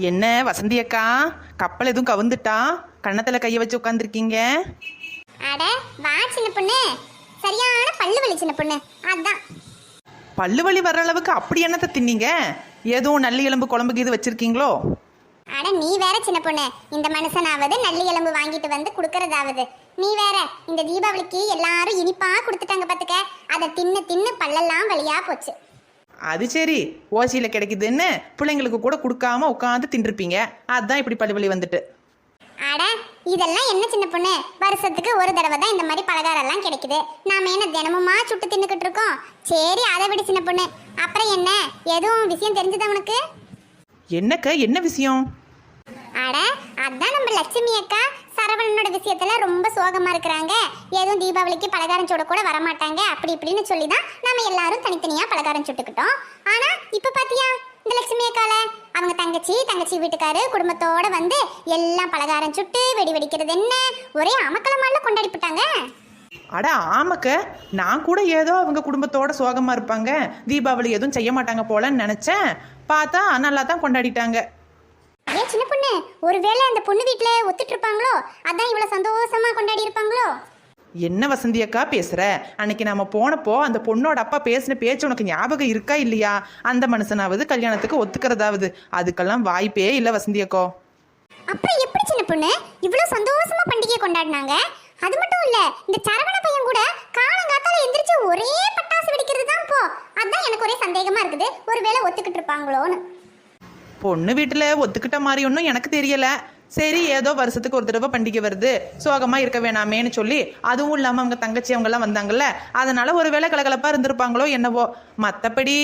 என்ன வசந்தி அக்கா? கப்பல் எதுவும் கவுந்துட்டா? கன்னத்தில் கையை வச்சு உட்காந்துருக்கீங்க அட வா சின்ன பொண்ணு. சரியான பல்லு வலி சின்ன பொண்ணு. அதான். பல்லு வலி வர்ற அளவுக்கு அப்படி என்னத்தை தின்னீங்க? எதுவும் நல்லி எலும்பு குழம்புக்கு இது வச்சிருக்கீங்களோ? அட நீ வேற சின்ன பொண்ணு. இந்த மனுஷனாவது நல்லி எலும்பு வாங்கிட்டு வந்து கொடுக்கறதாவது. நீ வேற இந்த தீபாவளிக்கு எல்லாரும் இனிப்பா கொடுத்துட்டாங்க பாத்துக்க. அதை தின்னு தின்னு பல்லெல்லாம் வலியா போச்சு. அது சரி ஓசியில் கிடைக்குதுன்னு பிள்ளைங்களுக்கு கூட கொடுக்காம உட்காந்து தின்றுப்பீங்க. அதுதான் இப்படி பல்லு வலி வந்துட்டு. அட இதெல்லாம் என்ன சின்ன பொண்ணு? வருஷத்துக்கு ஒரு தடவை தான் இந்த மாதிரி பலகாரம் எல்லாம் கிடைக்குது. நாம என்ன தினமுமா சுட்டு தின்னுக்கிட்டு இருக்கோம்? சரி அதை விட சின்ன பொண்ணு. அப்புறம் என்ன? எதுவும் விஷயம் தெரிஞ்சதா உனக்கு? என்னக்க என்ன விஷயம்? அட அதான் நம்ம லட்சுமி அக்கா. சரவணனோட விஷயத்துல ரொம்ப சோகமா இருக்கிறாங்க. எதுவும் தீபாவளிக்கு பலகாரம் சுட கூட வரமாட்டாங்க. அப்படி இப்படின்னு சொல்லி தான் நம்ம எல்லாரும் தனித்தனியா பலகாரம் சுட்டுக்கிட்டோம். ஆனா இப்ப பாத்தியா? இந்த லட்சுமி அக்கால? அவங்க தங்கச்சி தங்கச்சி வீட்டுக்காரு குடும்பத்தோட வந்து எல்லாம் பலகாரம் சுட்டு வெடி வெடிக்கிறது என்ன? ஒரே அமக்கலமால கொண்டாடி போட்டாங்க அட ஆமாக்க நான் கூட ஏதோ அவங்க குடும்பத்தோட சோகமா இருப்பாங்க. தீபாவளி எதுவும் செய்ய மாட்டாங்க போலன்னு நினைச்சேன். பார்த்தா நல்லா தான் கொண்டாடிட்டாங்க. ஏன் சின்ன பொண்ணு? ஒருவேளை அந்த பொண்ணு வீட்டுல ஒத்துட்டு இருப்பாங்களோ அதான் இவ்வளவு சந்தோஷமா கொண்டாடி இருப்பாங்களோ? என்ன வசந்தி அக்கா பேசுற? அன்னைக்கு நாம போனப்போ அந்த பொண்ணோட அப்பா பேசின பேச்சு உனக்கு ஞாபகம் இருக்கா இல்லையா? அந்த மனுஷனாவது கல்யாணத்துக்கு ஒத்துக்கிறதாவது. அதுக்கெல்லாம் வாய்ப்பே இல்லை வசந்தி அக்கோ. அப்புறம் எப்படி சின்ன பொண்ணு? இவ்வளவு சந்தோஷமா பண்டிகை கொண்டாடினாங்க? அது மட்டும் இல்ல இந்த சரவண பையன் கூட காலங்காத்தால எந்திரிச்சு ஒரே பட்டாசு வெடிக்கிறது தான் போ. அதான் எனக்கு ஒரே சந்தேகமா இருக்குது. ஒருவேளை ஒத்துக்கிட்டு இருப்பாங்களோன்னு பொண்ணு வீட்டில் ஒத்துக்கிட்ட மாதிரி ஒன்றும் எனக்கு தெரியல. சரி ஏதோ வருஷத்துக்கு ஒரு தடவை பண்டிகை வருது. சோகமாக இருக்க வேணாமேன்னு சொல்லி அதுவும் இல்லாமல் அவங்க தங்கச்சி அவங்கெல்லாம் வந்தாங்கல்ல. அதனால ஒரு வேளை கலகலப்பாக இருந்திருப்பாங்களோ என்னவோ. மற்றபடி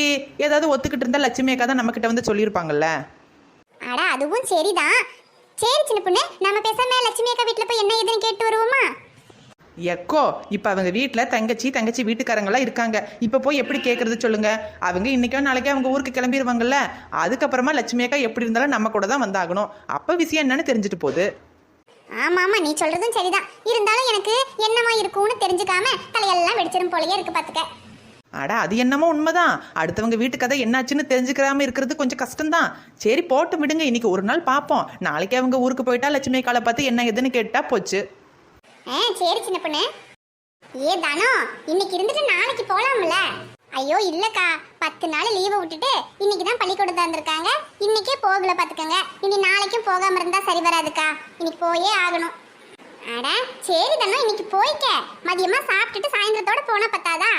ஏதாவது ஒத்துக்கிட்டு இருந்தால் லட்சுமி அக்கா தான் நம்மக்கிட்ட வந்து சொல்லியிருப்பாங்கல்ல. அட அதுவும் சரிதான். சரி சின்ன பொண்ணு. நம்ம பேசாம லட்சுமி அக்கா வீட்டுல போய் என்ன ஏதுன்னு கேட்டு வருவோமா? எக்கோ இப்போ அவங்க வீட்டில் தங்கச்சி தங்கச்சி வீட்டுக்காரங்களாம் இருக்காங்க. இப்போ போய் எப்படி கேட்குறது சொல்லுங்க. அவங்க இன்னைக்கோ நாளைக்கோ அவங்க ஊருக்கு கிளம்பிடுவாங்கல்ல அதுக்கப்புறமா லட்சுமி அக்கா எப்படி இருந்தாலும் நம்ம கூட தான் வந்தாகணும். அப்போ விஷயம் என்னன்னு தெரிஞ்சுட்டு போகுது. ஆமா ஆமா நீ சொல்றதும் சரிதான். இருந்தாலும் எனக்கு என்னமா இருக்கும்னு தெரிஞ்சுக்காம தலையெல்லாம் வெடிச்சிரும் போலயே இருக்கு பாத்துக்க. அட அது என்னமோ உண்மைதான். அடுத்தவங்க வீட்டு கதை என்னாச்சுன்னு தெரிஞ்சுக்கிறாம இருக்கிறது கொஞ்சம் கஷ்டம்தான். சரி போட்டு விடுங்க. இன்னைக்கு ஒரு நாள் பார்ப்போம் நாளைக்கு அவங்க ஊருக்கு போயிட்டா லட்சுமி காலை பார்த்து என்ன எதுன்னு கேட்டா போச்சு. ஆ சரி சின்ன பொண்ணு. ஏ தானோ இன்னைக்கு இருந்துட்டு நாளைக்கு போலாம்ல? ஐயோ இல்லக்கா. பத்து நாள் லீவை விட்டுட்டு இன்னைக்கு தான் பள்ளிக்கூடம் தந்திருக்காங்க இன்னைக்கே போகல பார்த்துக்கோங்க இனி நாளைக்கும் போகாம இருந்தா சரி வராதுக்கா. இன்னைக்கு போயே ஆகணும். அட சரி தானோ இன்னைக்கு போய்க்க. மதியமா சாப்பிட்டுட்டு சாயந்தரத்தோட போனா பத்தாதா?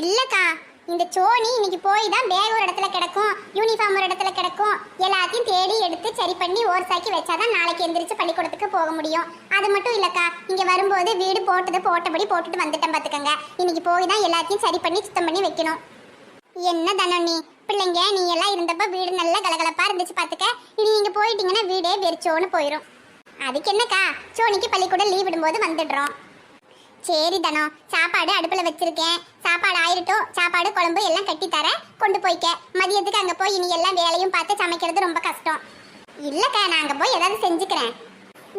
இல்லக்கா இந்த சோனி இன்னைக்கு போய் தான் பேக் ஒரு இடத்துல கிடக்கும் யூனிஃபார்ம் ஒரு இடத்துல கிடக்கும் எல்லாத்தையும் தேடி எடுத்து சரி பண்ணி ஓர்சாக்கி வச்சாதான் நாளைக்கு எந்திரிச்சு பள்ளிக்கூடத்துக்கு போக முடியும். அது மட்டும் இல்லக்கா இங்க வரும்போது வீடு போட்டது போட்டபடி போட்டுட்டு வந்துட்டேன் பாத்துக்கங்க. இன்னைக்கு போய் தான் எல்லாத்தையும் சரி பண்ணி சுத்தம் பண்ணி வைக்கணும். என்ன தானோ நீ பிள்ளைங்க நீ எல்லாம் இருந்தப்ப வீடு நல்லா கலகலப்பா இருந்துச்சு பாத்துக்க. இனி நீங்க போயிட்டீங்கன்னா வீடே வெறிச்சோன்னு போயிடும் அதுக்கு என்னக்கா சோனிக்கு பள்ளிக்கூடம் லீவ் விடும்போது வந்துடுறோம். சரி தனோ சாப்பாடு அடுப்பில் வச்சிருக்கேன். சாப்பாடு ஆயிரட்டும் சாப்பாடு குழம்பு எல்லாம் கட்டி தர கொண்டு போய்க்க. மதியத்துக்கு அங்கே போய் இனி எல்லாம் வேலையும் பார்த்து சமைக்கிறது ரொம்ப கஷ்டம். இல்லைக்கா நான் அங்கே போய் ஏதாவது செஞ்சுக்கிறேன்.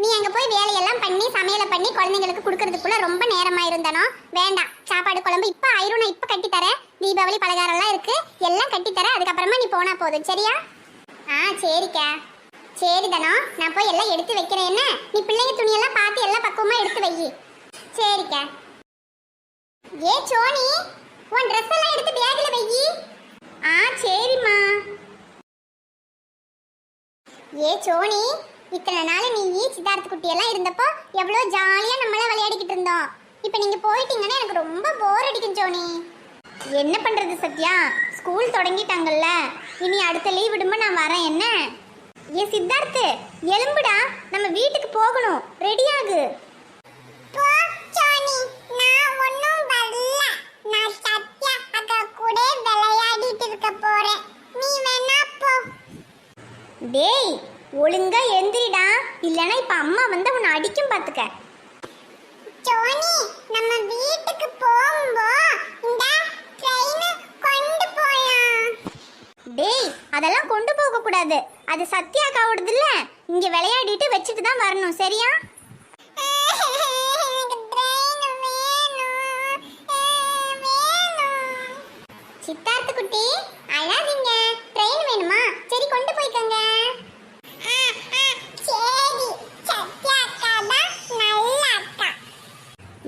நீ அங்கே போய் வேலையெல்லாம் பண்ணி சமையலை பண்ணி குழந்தைங்களுக்கு கொடுக்கறதுக்குள்ள ரொம்ப நேரமாயிருந்தனோ வேண்டாம் சாப்பாடு குழம்பு இப்போ ஆயிரும் நான் இப்போ கட்டி தரேன். தீபாவளி பலகாரம்லாம் இருக்கு எல்லாம் கட்டி தரேன். அதுக்கப்புறமா நீ போனா போதும் சரியா? ஆ சரிக்கா. சரி தனோ நான் போய் எல்லாம் எடுத்து வைக்கிறேன் என்ன? நீ பிள்ளைங்க துணியெல்லாம் பார்த்து எல்லாம் பக்குவமாக எடுத்து வை. சரிக்கா. ஏ சோனி உன் ட்ரெஸ் எல்லாம் எடுத்து பேக்ல வை ஆ சரிம்மா. ஏ சோனி இத்தனை நாள் நீ சித்தார்த்த குட்டி எல்லாம் இருந்தப்போ எவ்வளோ ஜாலியாக நம்மள விளையாடிக்கிட்டு இருந்தோம். இப்போ நீங்கள் போயிட்டீங்கன்னா எனக்கு ரொம்ப போர் அடிக்கும் சோனி. என்ன பண்ணுறது சத்யா? ஸ்கூல் தொடங்கிட்டாங்கல்ல. இனி அடுத்த லீவ் விடும்போது நான் வரேன் என்ன? ஏ சித்தார்த்து எலும்புடா நம்ம வீட்டுக்கு போகணும். ரெடி ஆகு. நான் சத்யா அக்கா கூட விளையாடிட்டு இருக்க போறேன். நீ வேணா போ. டேய் ஒழுங்கா எந்திரிடா. இல்லனா இப்ப அம்மா வந்து உன்னை அடிக்கும் பாத்துக்க. சோனி நம்ம வீட்டுக்கு போகும்போ இந்த ட்ரெயின் கொண்டு போலாம். டேய் அதெல்லாம் கொண்டு போக கூடாது அது சத்யா இல்ல. இங்க விளையாடிட்டு வச்சுட்டு தான் வரணும் சரியா?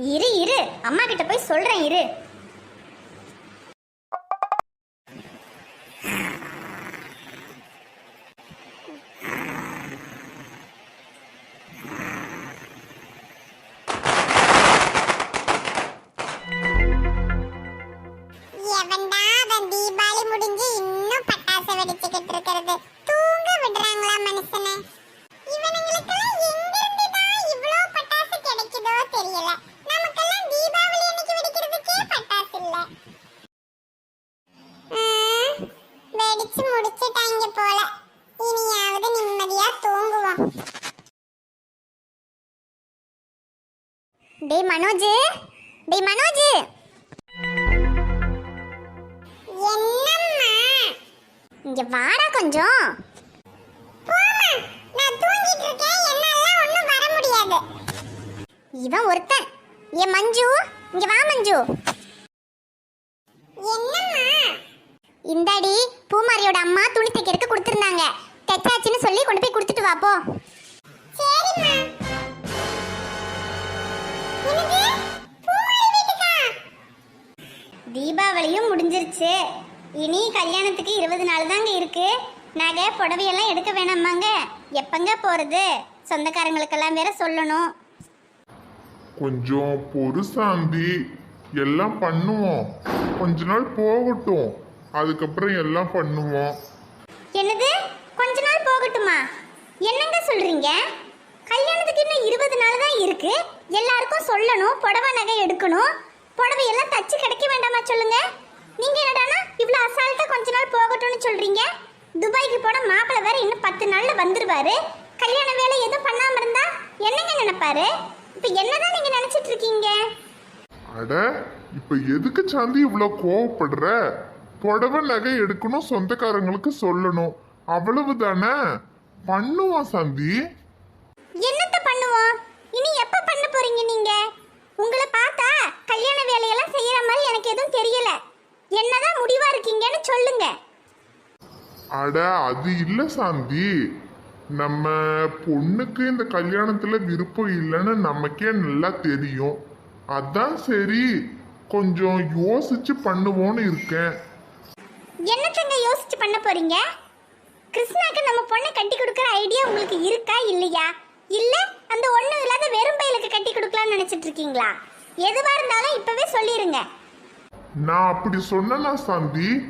இரு இரு. அம்மா கிட்ட போய் சொல்றேன் இரு. இவன் ஒருத்தன். ஏ மஞ்சு? இங்க வா மஞ்சு. என்னம்மா? இந்தாடி பூமாரியோட அம்மா துணி தைக்கிறதுக்கு கொடுத்துருந்தாங்க. தைச்சாச்சுன்னு சொல்லி கொண்டு போய் கொடுத்துட்டு வா போ. சரிம்மா. தீபாவளியும் முடிஞ்சிருச்சு. இனி கல்யாணத்துக்கு இருபது நாள் தாங்க இருக்கு. நகை புடவையெல்லாம் எடுக்க வேணாமாங்க எப்பங்க போறது? சொந்தக்காரங்களுக்கெல்லாம் வேற சொல்லணும். கொஞ்சம் பொறுசாந்தி. எல்லாம் பண்ணுவோம். கொஞ்ச நாள் போகட்டும். அதுக்கப்புறம் எல்லாம் பண்ணுவோம். என்னது? கொஞ்ச நாள் போகட்டுமா? என்னங்க சொல்றீங்க? கல்யாணத்துக்கு இன்னும் இருபது நாள் தான் இருக்கு. எல்லாருக்கும் சொல்லணும். புடவை நகை எடுக்கணும். புடவையெல்லாம் தச்சு கிடைக்க வேண்டாமா சொல்லுங்க? நீங்க என்னடானா இவ்வளோ அசால்ட்டா கொஞ்ச நாள் போகட்டும்னு சொல்றீங்க? துபாய்க்கு போன மாப்பிள்ளை வேற இன்னும் பத்து நாள்ல வந்துருவாரு. கல்யாண வேலை எதுவும் பண்ணாம இருந்தா என்னங்க நினைப்பாரு? இப்ப என்னதான் நீங்க நினைச்சிட்டு இருக்கீங்க அட இப்ப எதுக்கு சாந்தி இவ்வளோ கோவப்படுற? புடவை நகை எடுக்கணும் சொந்தக்காரங்களுக்கு சொல்லணும். அவ்வளவுதானே? பண்ணுவோம் சாந்தி? என்னத்த பண்ணுவோம் இனி எப்ப பண்ண போறீங்க நீங்க? உங்களை பார்த்தா கல்யாண வேலையெல்லாம் செய்யற மாதிரி எனக்கு எதுவும் தெரியல. என்னதான் முடிவா இருக்கீங்கன்னு சொல்லுங்க. அட அது இல்ல சாந்தி. நம்ம பொண்ணுக்கு இந்த கல்யாணத்துல விருப்பம் இல்லைன்னு நமக்கே நல்லா தெரியும். அதான் சரி. கொஞ்சம் யோசிச்சு பண்ணுவோன்னு இருக்கேன். என்னத்தங்க யோசிச்சு பண்ண போறீங்க? கிருஷ்ணாக்கு நம்ம பொண்ணை கட்டி கொடுக்கற ஐடியா உங்களுக்கு இருக்கா இல்லையா? இல்ல அந்த ஒண்ணு இல்லாத வெறும் பையலுக்கு கட்டி கொடுக்கலாம்னு நினைச்சிட்டு இருக்கீங்களா? எதுவா இருந்தாலும் இப்பவே சொல்லிருங்க. நான் அப்படி சொன்னேனா சாந்தி?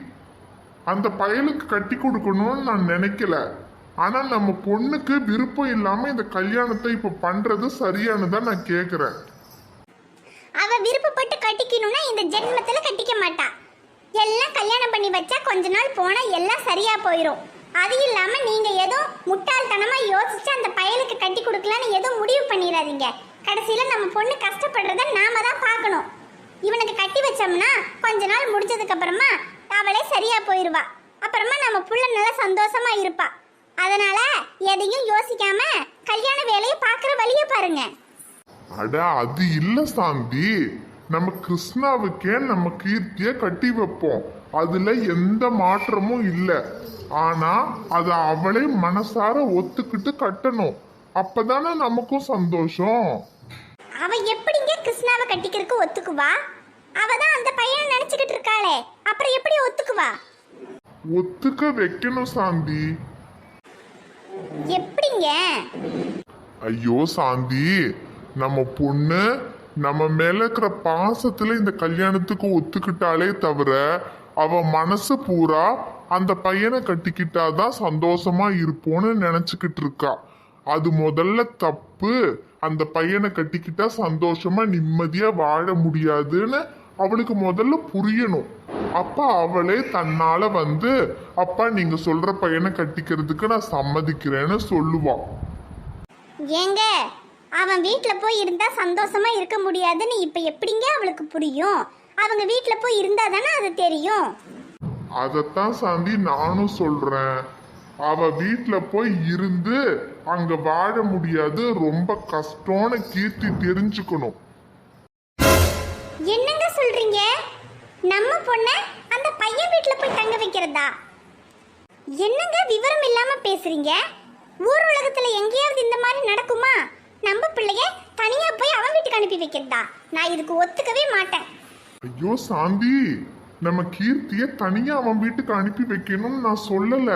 அந்த பயலுக்கு கட்டி கொடுக்கணும்னு நான் நினைக்கல. ஆனால் நம்ம பொண்ணுக்கு விருப்பம் இல்லாமல் இந்த கல்யாணத்தை இப்போ பண்ணுறது சரியானு தான் நான் கேட்குறேன் அவ விருப்பப்பட்டு கட்டிக்கணும்னா இந்த ஜென்மத்துல கட்டிக்க மாட்டா. எல்லாம் கல்யாணம் பண்ணி வச்சா கொஞ்ச நாள் போனா எல்லாம் சரியா போயிடும் அது இல்லாம நீங்க ஏதோ முட்டாள்தனமா யோசிச்சு அந்த பயலுக்கு கட்டி கொடுக்கலான்னு ஏதோ முடிவு பண்ணிடாதீங்க கடைசியில நம்ம பொண்ணு கஷ்டப்படுறத நாம தான் பார்க்கணும். இவனுக்கு கட்டி வச்சோம்னா கொஞ்ச நாள் முடிச்சதுக்கப்புறமா அவளே சரியா போயிடுவா அப்புறமா நம்ம புள்ள நல்லா சந்தோஷமா இருப்பா. அதனால எதையும் யோசிக்காம கல்யாண வேலையை பார்க்குற வழியை பாருங்க. அட அது இல்ல சாந்தி. நம்ம கிருஷ்ணாவுக்கே நம்ம கீர்த்திய கட்டி வைப்போம். அதுல எந்த மாற்றமும் இல்ல. ஆனா அதை அவளே மனசார ஒத்துக்கிட்டு கட்டணும். அப்பதானே நமக்கும் சந்தோஷம். அவ எப்படிங்க கிருஷ்ணாவை கட்டிக்கிறதுக்கு ஒத்துக்குவா? அவ தான் அந்த பையனை நினைச்சுக்கிட்டு இருக்காளே. அப்புறம் எப்படி ஒத்துக்குவா? ஒத்துக்க வைக்கணும் சாந்தி. எப்படிங்க? ஐயோ சாந்தி. நம்ம பொண்ணு நம்ம மேல இருக்கிற பாசத்துல இந்த கல்யாணத்துக்கு ஒத்துக்கிட்டாலே தவிர அவ மனசு பூரா அந்த பையனை கட்டிக்கிட்டாதான் சந்தோஷமா இருப்போன்னு நினைச்சுக்கிட்டு இருக்கா. அது முதல்ல தப்பு. அந்த பையனை கட்டிக்கிட்டா சந்தோஷமா நிம்மதியா வாழ முடியாதுன்னு அவளுக்கு முதல்ல புரியணும். அப்ப அவளே தன்னால வந்து அப்பா நீங்க சொல்ற பையனை கட்டிக்கிறதுக்கு நான் சம்மதிக்கிறேன்னு சொல்லுவா. ஏங்க அவன் வீட்ல போய் இருந்தா சந்தோஷமா இருக்க முடியாதுன்னு இப்ப எப்படிங்க அவளுக்கு புரியும்? அவங்க வீட்ல போய் இருந்தா தானே அது தெரியும்? அதைத்தான் சாந்தி நானும் சொல்றேன். அவ வீட்ல போய் இருந்து அங்க வாழ முடியாது ரொம்ப கஷ்டம்னு கீர்த்தி தெரிஞ்சுக்கணும். என்னங்க சொல்றீங்க? நம்ம பொண்ண அந்த பையன் வீட்ல போய் தங்க வைக்கிறதா? என்னங்க விவரம் இல்லாம பேசுறீங்க? ஊர் உலகத்துல எங்கேயாவது இந்த மாதிரி நடக்குமா? நம்ம பிள்ளைய தனியா போய் அவன் வீட்டுக்கு அனுப்பி வைக்கிறதா? நான் இதுக்கு ஒத்துக்கவே மாட்டேன். ஐயோ சாந்தி. நம்ம கீர்த்திய தனியா அவன் வீட்டுக்கு அனுப்பி வைக்கணும்னு நான் சொல்லல.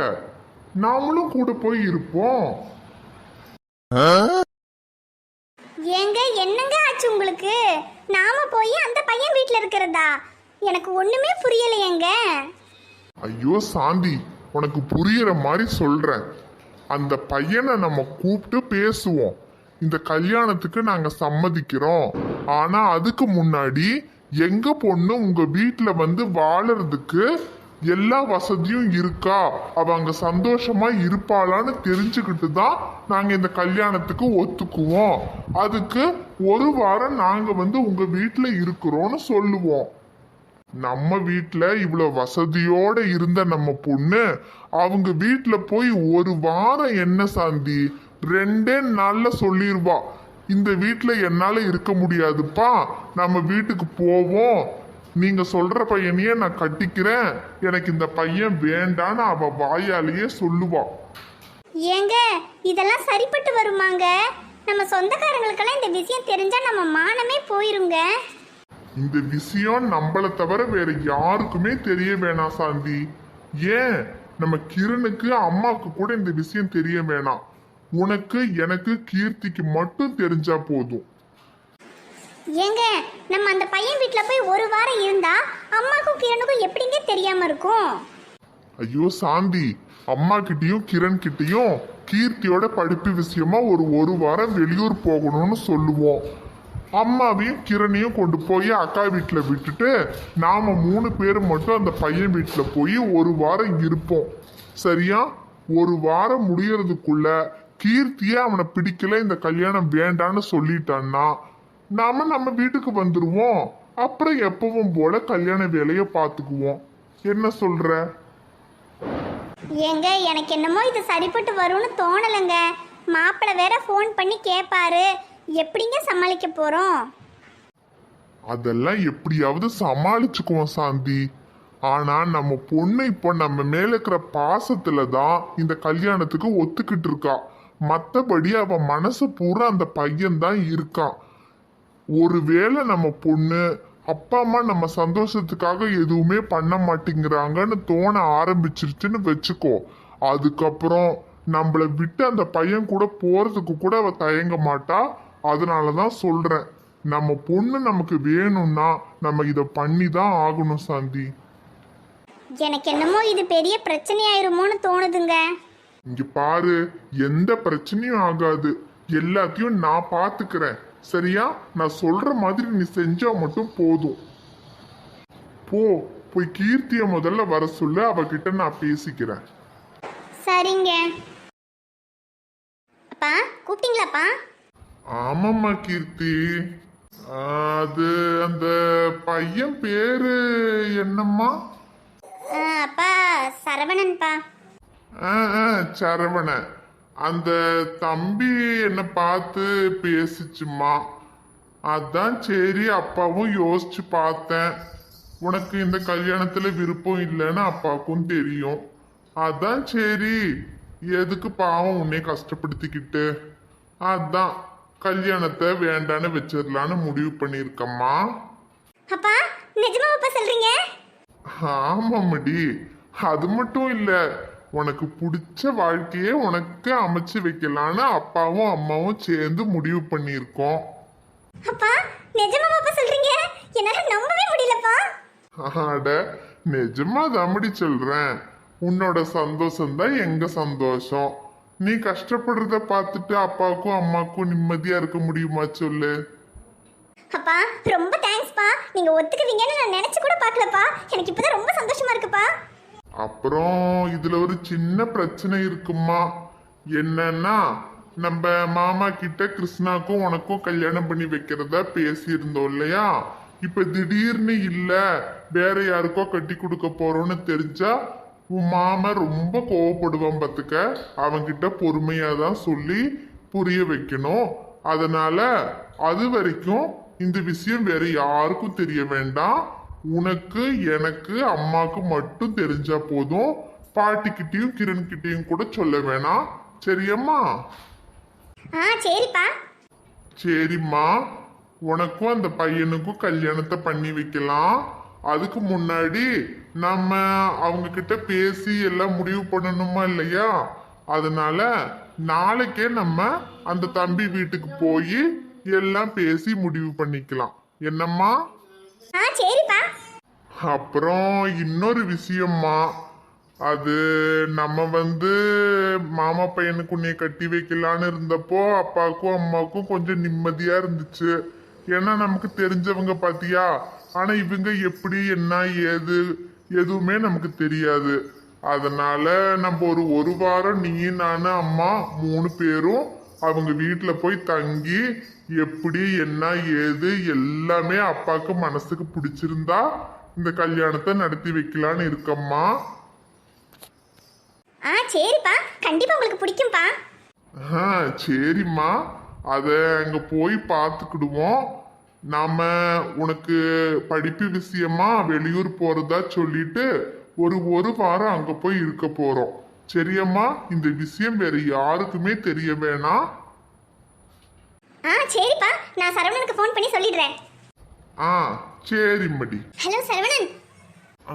நாமளும் கூட போய் இருப்போம். ஏங்க என்னங்க ஆச்சு உங்களுக்கு? நாம போய் அந்த பையன் வீட்ல இருக்கிறதா? எனக்கு ஒண்ணுமே புரியலையேங்க. ஐயோ சாந்தி உனக்கு புரியற மாதிரி சொல்றேன். அந்த பையனை நம்ம கூப்பிட்டு பேசுவோம். இந்த கல்யாணத்துக்கு நாங்க சம்மதிக்கிறோம். ஆனா அதுக்கு முன்னாடி எங்க பொண்ணு உங்க வீட்டுல வந்து வாழறதுக்கு எல்லா வசதியும் இருக்கா? அவ அங்க சந்தோஷமா இருப்பாளான்னு தெரிஞ்சுக்கிட்டு தான் நாங்க இந்த கல்யாணத்துக்கு ஒத்துக்குவோம். அதுக்கு ஒரு வாரம் நாங்க வந்து உங்க வீட்டுல இருக்கிறோம்னு சொல்லுவோம். நம்ம வீட்டில் இவ்வளோ வசதியோடு இருந்த நம்ம பொண்ணு அவங்க வீட்டில் போய் ஒரு வாரம் என்ன சாந்தி ரெண்டே நாளில் சொல்லிடுவா இந்த வீட்டில் என்னால் இருக்க முடியாதுப்பா நம்ம வீட்டுக்கு போவோம். நீங்கள் சொல்கிற பையனையே நான் கட்டிக்கிறேன். எனக்கு இந்த பையன் வேண்டான்னு அவள் வாயாலேயே சொல்லுவா. ஏங்க இதெல்லாம் சரிப்பட்டு வருமாங்க? நம்ம சொந்தக்காரங்களுக்கெல்லாம் இந்த விஷயம் தெரிஞ்சா நம்ம மானமே போயிருங்க. இந்த விஷயம் நம்மளை தவிர வேற யாருக்குமே தெரிய வேணாம் சாந்தி. ஏன்? நம்ம கிரணுக்கு அம்மாவுக்கு கூட இந்த விஷயம் தெரிய வேணாம். உனக்கு எனக்கு கீர்த்திக்கு மட்டும் தெரிஞ்சா போதும். ஏங்க நம்ம அந்த பையன் வீட்ல போய் ஒரு வாரம் இருந்தா அம்மாக்கும் கிரணுக்கும் எப்படிங்க தெரியாம இருக்கும்? ஐயோ சாந்தி. அம்மா கிட்டயும் கிரண் கிட்டயும் கீர்த்தியோட படிப்பு விஷயமா ஒரு ஒரு வாரம் வெளியூர் போகணும்னு சொல்லுவோம். அம்மாவையும் கிரணையும் கொண்டு போய் அக்கா வீட்டில் விட்டுட்டு நாம் மூணு பேர் மட்டும் அந்த பையன் வீட்டில் போய் ஒரு வாரம் இருப்போம். சரியா? ஒரு வாரம் முடியறதுக்குள்ள கீர்த்தியே அவனை பிடிக்கல இந்த கல்யாணம் வேண்டான்னு சொல்லிட்டான்னா நாம நம்ம வீட்டுக்கு வந்துடுவோம் அப்புறம் எப்பவும் போல கல்யாண வேலையை பார்த்துக்குவோம். என்ன சொல்ற? ஏங்க எனக்கு என்னமோ இது சரிப்பட்டு வரும்னு தோணலைங்க. மாப்பிள்ளை வேற ஃபோன் பண்ணி கேட்பாரு எப்படிங்க சமாளிக்க போறோம்? அதெல்லாம் எப்படியாவது சமாளிச்சுக்குவோம் சாந்தி. ஆனா நம்ம பொண்ணு இப்போ நம்ம மேல இருக்கிற பாசத்துல தான் இந்த கல்யாணத்துக்கு ஒத்துக்கிட்டு இருக்கா. மத்தபடி அவ மனசு பூரா அந்த பையன் தான் இருக்கான். ஒருவேளை நம்ம பொண்ணு அப்பா அம்மா நம்ம சந்தோஷத்துக்காக எதுவுமே பண்ண மாட்டேங்கிறாங்கன்னு தோண ஆரம்பிச்சிருச்சுன்னு வச்சுக்கோ. அதுக்கப்புறம் நம்மளை விட்டு அந்த பையன் கூட போறதுக்கு கூட அவ தயங்க மாட்டா. அதனால தான் சொல்றேன். நம்ம பொண்ணு நமக்கு வேணும்னா நம்ம இதை பண்ணி தான் ஆகணும் சாந்தி. எனக்கு என்னமோ இது பெரிய பிரச்சனையாயிருமோன்னு தோணுதுங்க. இங்க பாரு எந்த பிரச்சனையும் ஆகாது. எல்லாத்தையும் நான் பாத்துக்கிறேன். சரியா? நான் சொல்ற மாதிரி நீ செஞ்சா மட்டும் போதும். போ போய் கீர்த்திய முதல்ல வர சொல்லு அவகிட்ட நான் பேசிக்கிறேன். சரிங்க. அப்பா கூப்பிட்டீங்களாப்பா? ஆமாம்மா கீர்த்தி. அது அந்த பையன் பேரு என்னம்மா? அப்பா சரவணன்ப்பா சரவணன் அந்த தம்பி என்னை பார்த்து பேசிச்சுமா அதான் சரி அப்பாவும் யோசிச்சு பார்த்தேன். உனக்கு இந்த கல்யாணத்துல விருப்பம் இல்லைன்னு அப்பாவுக்கும் தெரியும். அதான் சரி எதுக்கு பாவம் உன்னை கஷ்டப்படுத்திக்கிட்டு? அதான். கல்யாணத்தை வேண்டான்னு வச்சிடலான்னு முடிவு பண்ணியிருக்கம்மா. அப்பா நிஜமாவாப்பா சொல்றீங்க? ஆமாம்டி அது மட்டும் இல்ல உனக்கு பிடிச்ச வாழ்க்கையே உனக்கு அமைச்சு வைக்கலான்னு அப்பாவும் அம்மாவும் சேர்ந்து முடிவு பண்ணியிருக்கோம். அப்பா நிஜமாவாப்பா சொல்றீங்க? என்னால நம்பவே முடியலப்பா. அட நிஜமா தம்படி சொல்றேன். உன்னோட சந்தோஷம் தான் எங்க சந்தோஷம். நீ கஷ்டப்படுறத பார்த்துட்டு அப்பாவுக்கும் அம்மாவுக்கும் நிம்மதியா இருக்க முடியுமா சொல்லு? அப்பா ரொம்ப தேங்க்ஸ்ப்பா நீங்க ஒத்துக்குவீங்கன்னு நான் நினைச்சு கூட பார்க்கலப்பா. எனக்கு இப்பதான் ரொம்ப சந்தோஷமா இருக்குப்பா. அப்புறம் இதுல ஒரு சின்ன பிரச்சனை இருக்குமா? என்னன்னா நம்ம மாமா கிட்ட கிருஷ்ணாக்கும் உனக்கும் கல்யாணம் பண்ணி வைக்கிறதா பேசியிருந்தோம் இல்லையா? இப்ப திடீர்னு இல்ல வேற யாருக்கோ கட்டி கொடுக்க போறோம்னு தெரிஞ்சா உன் மாமா ரொம்ப கோவப்படுவான் பார்த்துக்க அவன்கிட்ட பொறுமையா தான் சொல்லி புரிய வைக்கணும். அதனால அது வரைக்கும் இந்த விஷயம் வேற யாருக்கும் தெரிய வேண்டாம். உனக்கு எனக்கு அம்மாக்கு மட்டும் தெரிஞ்சா போதும். பாட்டிக்கிட்டயும் கிரண் கிட்டயும் கூட சொல்ல வேணாம். சரியம்மா? ஆ சரிப்பா. சரிம்மா. உனக்கும் அந்த பையனுக்கும் கல்யாணத்தை பண்ணி வைக்கலாம். அதுக்கு முன்னாடி நம்ம அவங்க கிட்ட பேசி எல்லாம் முடிவு பண்ணணுமா இல்லையா? அதனால நாளைக்கே நம்ம அந்த தம்பி வீட்டுக்கு போய் எல்லாம் பேசி முடிவு பண்ணிக்கலாம். என்னம்மா? அப்புறம் இன்னொரு விஷயம்மா. அது நம்ம வந்து மாமா பையனுக்கு உன்னைய கட்டி வைக்கலான்னு இருந்தப்போ அப்பாவுக்கும் அம்மாவுக்கும் கொஞ்சம் நிம்மதியா இருந்துச்சு. ஏன்னா நமக்கு தெரிஞ்சவங்க பாத்தியா? ஆனா இவங்க எப்படி என்ன ஏது எதுவுமே நமக்கு தெரியாது. அதனால நம்ம ஒரு ஒரு வாரம் நீ நானு அம்மா மூணு பேரும் அவங்க வீட்டில் போய் தங்கி எப்படி என்ன ஏது எல்லாமே அப்பாவுக்கு மனசுக்கு பிடிச்சிருந்தா இந்த கல்யாணத்தை நடத்தி வைக்கலான்னு இருக்கம்மா. ஆ சரிப்பா. கண்டிப்பா உங்களுக்கு பிடிக்கும்பா. ஆ சரிம்மா. அதை அங்கே போய் பார்த்துக்கிடுவோம். நாம உனக்கு படிப்பு விஷயமா வெளியூர் போறதா சொல்லிட்டு ஒரு ஒரு வாரம் அங்கே போய் இருக்க போறோம். சரியம்மா? இந்த விஷயம் வேற யாருக்குமே தெரிய வேணாம் ஆ சரிப்பா. நான் சரவணனுக்கு ஃபோன் பண்ணி சொல்லிடுறேன். ஆ சரிம்மடி ஹலோ சரவணன்.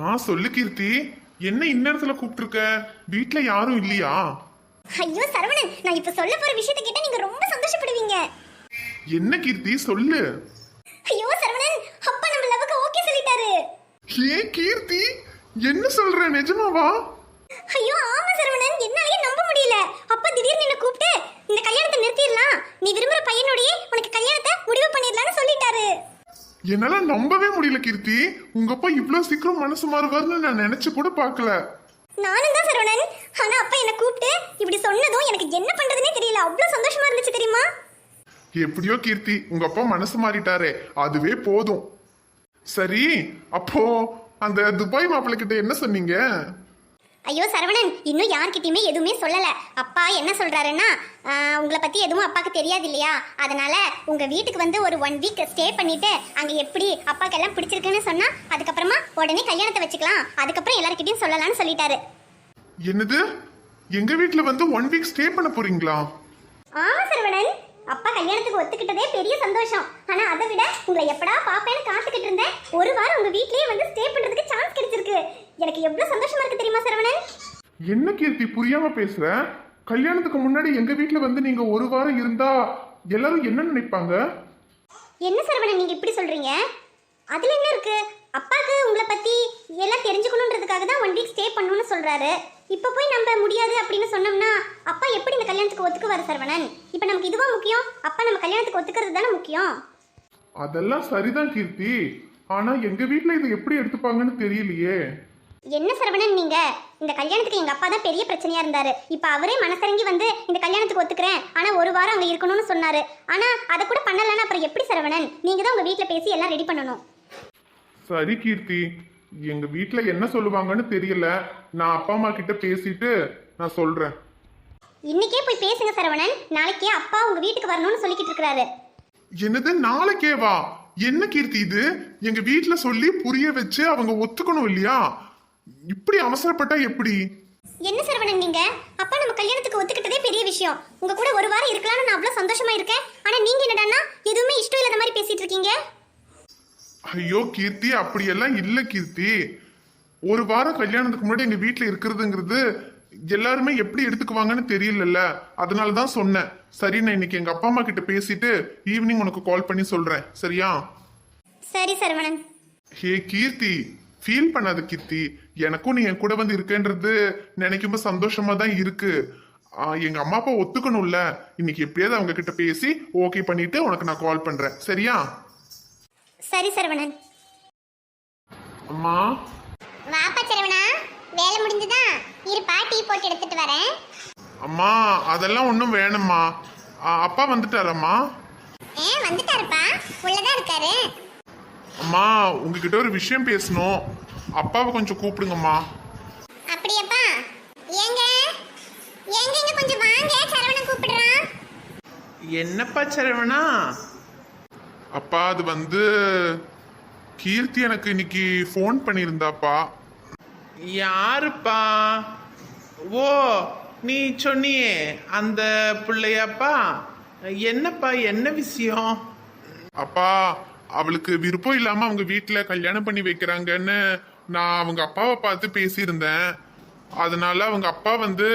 ஆ சொல்லு கீர்த்தி. என்ன இந்நேரத்துல கூப்பிட்டுருக்க? வீட்ல யாரும் இல்லையா? ஐயோ சரவணன். நான் இப்ப சொல்ல போற விஷயத்தை கேட்டா நீங்க ரொம்ப சந்தோஷப்படுவீங்க. என்ன கீர்த்தி? சொல்லு ஐயோ சரவணன் அப்பா நம்ம லவ்வுக்கு ஓகே சொல்லிட்டாரு ஏ கீர்த்தி என்ன சொல்ற நிஜமாவா? ஐயோ ஆமா சரவணன். என்னாலயே நம்ப முடியல. அப்பா திடீர்னு என்ன கூப்பிட்டு இந்த கல்யாணத்தை நிறுத்திடலாம். நீ விரும்புற பையனோடயே உனக்கு கல்யாணத்தை முடிவு பண்ணிடலாம்னு சொல்லிட்டாரு. என்னால நம்பவே முடியல கீர்த்தி. உங்க அப்பா இவ்வளவு சீக்கிரம் மனசு மாறுவார்னு நான் நினைச்சு கூட பார்க்கல. நானும் தான் சரவணன். ஆனா அப்பா என்ன கூப்பிட்டு இப்படி சொன்னதும் எனக்கு என்ன பண்றதுனே தெரியல. அவ்வளவு சந்தோஷமா இருந்துச்சு தெரியுமா? எப்படியோ கீர்த்தி உங்க அப்பா மனசு மாறிட்டாரே. அதுவே போதும். சரி அப்போ அந்த துபாய் மாப்பிள்ளை கிட்ட என்ன சொன்னீங்க? ஐயோ சரவணன் இன்னும் யார்கிட்டயுமே எதுவுமே சொல்லல. அப்பா என்ன சொல்றாருன்னா உங்களை பத்தி எதுவும் அப்பாக்கு தெரியாது இல்லையா அதனால உங்க வீட்டுக்கு வந்து ஒரு ஒன் வீக் ஸ்டே பண்ணிட்டு அங்க எப்படி அப்பாக்கு எல்லாம் பிடிச்சிருக்குன்னு சொன்னா அதுக்கப்புறமா உடனே கல்யாணத்தை வச்சுக்கலாம். அதுக்கப்புறம் எல்லார்கிட்டயும் சொல்லலாம்னு சொல்லிட்டாரு. என்னது? எங்க வீட்ல வந்து ஒன் வீக் ஸ்டே பண்ண போறீங்களா? ஆமா சரவணன். அப்பா கல்யாணத்துக்கு ஒத்துக்கிட்டதே பெரிய சந்தோஷம். ஆனா அதை விட உங்களை எப்படா பாப்பேன்னு காத்துக்கிட்டு இருந்தேன். ஒரு வாரம் உங்க வீட்லயே வந்து ஸ்டே பண்றதுக்கு சான்ஸ் கிடைச்சிருக்கு. எனக்கு எவ்வளவு சந்தோஷமா இருக்கு தெரியுமா சரவணன்? என்ன கீர்த்தி புரியாம பேசுற? கல்யாணத்துக்கு முன்னாடி எங்க வீட்ல வந்து நீங்க ஒரு வாரம் இருந்தா எல்லாரும் என்ன நினைப்பாங்க? என்ன சரவணன் நீங்க இப்படி சொல்றீங்க? அதுல என்ன இருக்கு? அப்பாக்கு உங்களை பத்தி எல்லாம் தெரிஞ்சுக்கணுன்றதுக்காக தான் ஒன் வீக் ஸ்டே பண்ணணும்னு சொல்றாரு. இப்ப போய் நம்ம முடியாது அப்படின்னு சொன்னோம்னா அப்பா எப்படி இந்த கல்யாணத்துக்கு ஒத்துக்குவாரு சரவணன்? இப்ப நமக்கு இதுவா முக்கியம்? அப்பா நம்ம கல்யாணத்துக்கு ஒத்துக்கிறது தானே முக்கியம்? அதெல்லாம் சரிதான் கீர்த்தி. ஆனா எங்க வீட்ல இதை எப்படி எடுத்துப்பாங்கன்னு தெரியலையே. என்ன சரவணன் நீங்க? இந்த கல்யாணத்துக்கு எங்க அப்பா தான் பெரிய பிரச்சனையா இருந்தாரு. இப்ப அவரே மனசரங்கி வந்து இந்த கல்யாணத்துக்கு ஒத்துக்கிறேன். ஆனா ஒரு வாரம் அங்க இருக்கணும்னு சொன்னாரு. ஆனா அதை கூட பண்ணலன்னா அப்புறம் எப்படி சரவணன்? நீங்க தான் உங்க வீட்ல பேசி எல்லாம் ரெடி பண்ணணும். சரி கீர்த்தி எங்க வீட்ல என்ன சொல்லுவாங்கன்னு தெரியல. நான் அப்பா அம்மா கிட்ட பேசிட்டு நான் சொல்றேன். இன்னைக்கே போய் பேசுங்க சரவணன். நாளைக்கே அப்பா உங்க வீட்டுக்கு வரணும்னு சொல்லிக்கிட்டு இருக்காரு என்னது நாளைக்கே வா? என்ன கீர்த்தி இது? எங்க வீட்ல சொல்லி புரிய வச்சு அவங்க ஒத்துக்கணும் இல்லையா? இப்படி அவசரப்பட்டா எப்படி? என்ன சரவணன் நீங்க? அப்பா நம்ம கல்யாணத்துக்கு ஒத்துக்கிட்டதே பெரிய விஷயம். உங்க கூட ஒரு வாரம் இருக்கலாம்னு நான் அவ்வளவு சந்தோஷமா இருக்கேன் ஆனா நீங்க என்னடான்னா எதுவுமே இஷ்டம் இல்லாத மாதிரி பேசிட்டு இருக்கீங்க ஐயோ கீர்த்தி அப்படியெல்லாம் இல்ல கீர்த்தி. ஒரு வாரம் கல்யாணத்துக்கு முன்னாடி எங்க வீட்ல இருக்கிறதுங்கிறது எல்லாருமே எப்படி எடுத்துக்குவாங்கன்னு தெரியலல்ல. அதனால தான் சொன்னேன். சரி நான் இன்னைக்கு எங்க அப்பா அம்மா கிட்ட பேசிட்டு ஈவினிங் உனக்கு கால் பண்ணி சொல்றேன். சரியா? சரி சரவணன். ஹே கீர்த்தி ஃபீல் பண்ணாத கீர்த்தி. எனக்கும் நீ என் கூட வந்து இருக்கேன்றது நினைக்கும் போது சந்தோஷமா தான் இருக்கு. எங்க அம்மா அப்பா ஒத்துக்கணும்ல. இன்னைக்கு எப்படியாவது அவங்க கிட்ட பேசி ஓகே பண்ணிட்டு உனக்கு நான் கால் பண்றேன். சரியா? சரி சரவணன். அம்மா. வாப்பா சரவணா. வேலை முடிஞ்சுதா? இருப்பா டீ போட்டு எடுத்துட்டு வரேன். அம்மா அதெல்லாம் ஒன்றும் வேணும்மா. ஆ, அப்பா வந்துட்டாரம்மா. ஏ வந்துட்டாருப்பா. உள்ளதான் இருக்காரு. அம்மா உங்ககிட்ட ஒரு விஷயம் பேசணும். அப்பாவை கொஞ்சம் கூப்பிடுங்கம்மா. அப்படியாப்பா. ஏங்க? ஏங்க இங்க கொஞ்சம் வாங்க. சரவணன் கூப்பிடுறான். என்னப்பா சரவணா? அப்பா அது வந்து கீர்த்தி எனக்கு இன்னைக்கு ஃபோன் பண்ணியிருந்தாப்பா. யாருப்பா? ஓ நீ சொன்னியே அந்த பிள்ளையாப்பா? என்னப்பா என்ன விஷயம்? அப்பா அவளுக்கு விருப்பம் இல்லாம அவங்க வீட்டுல கல்யாணம் பண்ணி வைக்கிறாங்கன்னு நான் அவங்க அப்பாவை பார்த்து பேசியிருந்தேன். அதனால அவங்க அப்பா வந்து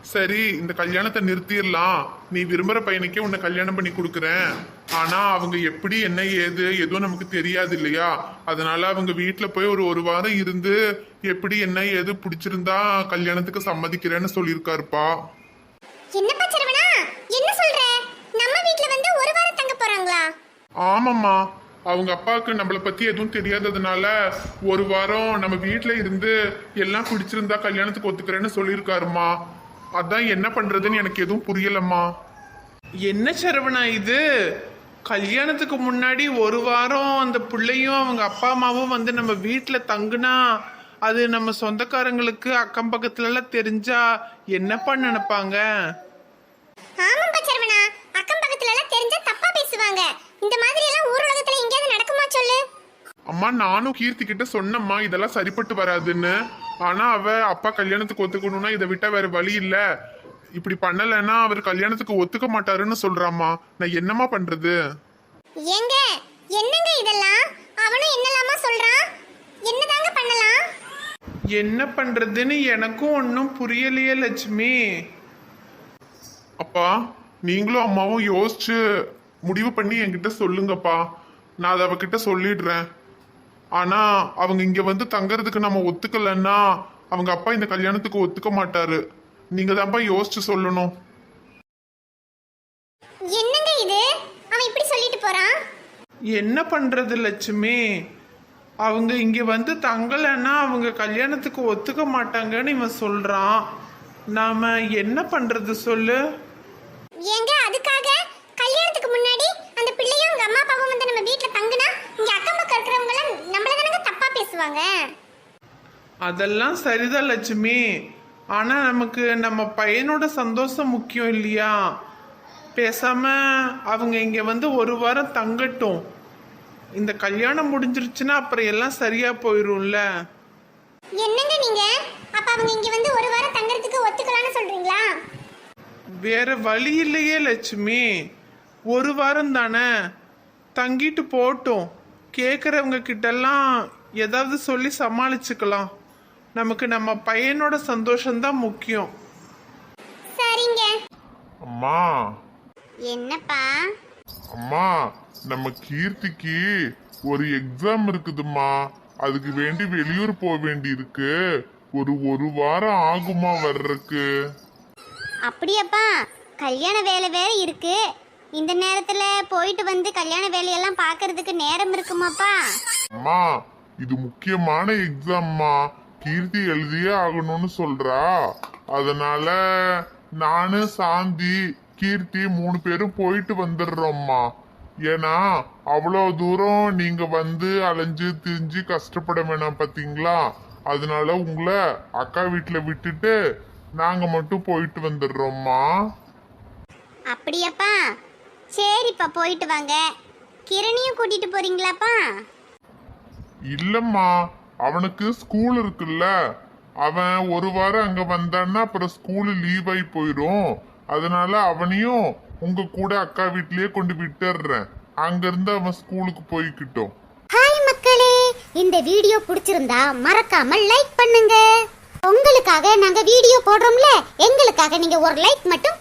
சரி இந்த கல்யாணத்தை நிறுத்திடலாம். நீ விரும்புற பையனுக்கே உன்னை கல்யாணம் பண்ணி கொடுக்குறேன். ஆனா அவங்க எப்படி என்ன ஏது எதுவும் நமக்கு தெரியாது இல்லையா? அதனால அவங்க வீட்டுல போய் ஒரு ஒரு வாரம் இருந்து எப்படி என்ன ஏது பிடிச்சிருந்தா கல்யாணத்துக்கு சம்மதிக்கிறேன்னு சொல்லியிருக்காருப்பா. என்னப்பா சரவணா? என்ன சொல்ற? நம்ம வீட்ல வந்து ஒரு வாரம் தங்க போறாங்களா? ஆமாம்மா. அவங்க அப்பாவுக்கு நம்மளை பத்தி எதுவும் தெரியாததுனால ஒரு வாரம் நம்ம வீட்ல இருந்து எல்லாம் பிடிச்சிருந்தா கல்யாணத்துக்கு ஒத்துக்கிறேன்னு சொல்லியிருக்காருமா அதான் என்ன பண்றதுன்னு எனக்கு எதுவும் புரியலம்மா. என்ன சரவணா இது? கல்யாணத்துக்கு முன்னாடி ஒரு வாரம் அந்த பிள்ளையும் அவங்க அப்பா அம்மாவும் வந்து நம்ம வீட்டில் தங்குனா அது நம்ம சொந்தக்காரங்களுக்கு அக்கம் பக்கத்துல எல்லாம் தெரிஞ்சா என்னப்பா நினைப்பாங்க? ஆமாப்பா சரவணா அக்கம் பக்கத்துல எல்லாம் தெரிஞ்சா தப்பா பேசுவாங்க இந்த மாதிரி எல்லாம் ஊர் உலகத்துல எங்கேயாவது நடக்குமா சொல்லு அம்மா நானும் கீர்த்தி கிட்ட சொன்னம்மா இதெல்லாம் சரிப்பட்டு வராதுன்னு. ஆனா அவ அப்பா கல்யாணத்துக்கு ஒத்துக்கணும்னா இதை விட்டா வேற வழி இல்ல. இப்படி பண்ணலைன்னா அவர் கல்யாணத்துக்கு ஒத்துக்க மாட்டாருன்னு சொல்றாம்மா. நான் என்னம்மா பண்றது? ஏங்க என்னங்க இதெல்லாம்? அவனும் என்னலாமா சொல்றான்? என்னதாங்க பண்ணலாம்? என்ன பண்றதுன்னு எனக்கும் ஒன்றும் புரியலையே லட்சுமி. அப்பா நீங்களும் அம்மாவும் யோசிச்சு முடிவு பண்ணி என்கிட்ட சொல்லுங்கப்பா. நான் அதை அவகிட்ட சொல்லிடுறேன். ஆனா அவங்க இங்க வந்து தங்கறதுக்கு நம்ம ஒத்துக்கலைன்னா அவங்க அப்பா இந்த கல்யாணத்துக்கு ஒத்துக்க மாட்டாரு. நீங்க தான்ப்பா யோசிச்சு சொல்லணும். என்னங்க இது? அவன் இப்படி சொல்லிட்டு போறான்? என்ன பண்றது லட்சுமி? அவங்க இங்க வந்து தங்கலைன்னா அவங்க கல்யாணத்துக்கு ஒத்துக்க மாட்டாங்கன்னு இவன் சொல்றான். நாம என்ன பண்றது சொல்லு? ஏங்க அதுக்காக? கல்யாணத்துக்கு முன்னாடி அந்த பிள்ளையும் அவங்க அம்மா அப்பாவும் வந்து நம்ம வீட்ல தங்குனா இங்க அக்கம் எல்லாம் நம்மள தானங்க தப்பா பேசுவாங்க? அதெல்லாம் சரிதான் லட்சுமி. ஆனா நமக்கு நம்ம பையனோட சந்தோஷம் முக்கியம் இல்லையா? பேசாம அவங்க இங்க வந்து ஒரு வாரம் தங்கட்டும். இந்த கல்யாணம் முடிஞ்சிருச்சுன்னா அப்புறம் எல்லாம் சரியா போயிரும்ல? என்னங்க நீங்க? அப்ப அவங்க இங்க வந்து ஒரு வாரம் தங்கறதுக்கு ஒத்துக்கலாம்னு சொல்றீங்களா? வேற வழி இல்லையே லட்சுமி. ஒரு வாரம் தானே. தங்கிட்டு போட்டும் கேட்குறவங்க கிட்டெல்லாம் ஏதாவது சொல்லி சமாளிச்சுக்கலாம். நமக்கு நம்ம பையனோட சந்தோஷம்தான் முக்கியம். சரிங்க. அம்மா. என்னப்பா? அம்மா நம்ம கீர்த்திக்கு ஒரு எக்ஸாம் இருக்குதும்மா. அதுக்கு வேண்டி வெளியூர் போக வேண்டி இருக்கு ஒரு ஒரு வாரம் ஆகுமா வர்றதுக்கு? அப்படியாப்பா கல்யாண வேலை வேற இருக்கு. இந்த நேரத்துல போயிட்டு வந்து கல்யாண வேலையெல்லாம் பார்க்கிறதுக்கு நேரம் இருக்குமாப்பா? அம்மா இது முக்கியமான எக்ஸாம்மா கீர்த்தி எழுதியே ஆகணும்னு சொல்றா. அதனால நானு சாந்தி கீர்த்தி மூணு பேரும் போயிட்டு வந்துடுறோம்மா. ஏன்னா அவ்வளோ தூரம் நீங்க வந்து அலைஞ்சு திரிஞ்சு கஷ்டப்பட வேணாம் பாத்தீங்களா? அதனால உங்களை அக்கா வீட்டுல விட்டுட்டு நாங்க மட்டும் போயிட்டு வந்துடுறோம்மா. அப்படியாப்பா? சரிப்பா போயிட்டு வாங்க. கிரணியும் கூட்டிட்டு போறீங்களாப்பா? இல்லம்மா அவனுக்கு ஸ்கூல் இருக்குல்ல. அவன் ஒரு வாரம் அங்க வந்தான்னா அப்புறம் ஸ்கூலு லீவ் ஆகி போயிடும். அதனால அவனையும் உங்க கூட அக்கா வீட்லயே கொண்டு விட்டுடுறேன் அங்கிருந்து அவன் ஸ்கூலுக்கு போய்கிட்டோம் ஹாய் மக்களே இந்த வீடியோ பிடிச்சிருந்தா மறக்காம லைக் பண்ணுங்க. உங்களுக்காக நாங்க வீடியோ போடுறோம்ல எங்களுக்காக நீங்க ஒரு லைக் மட்டும்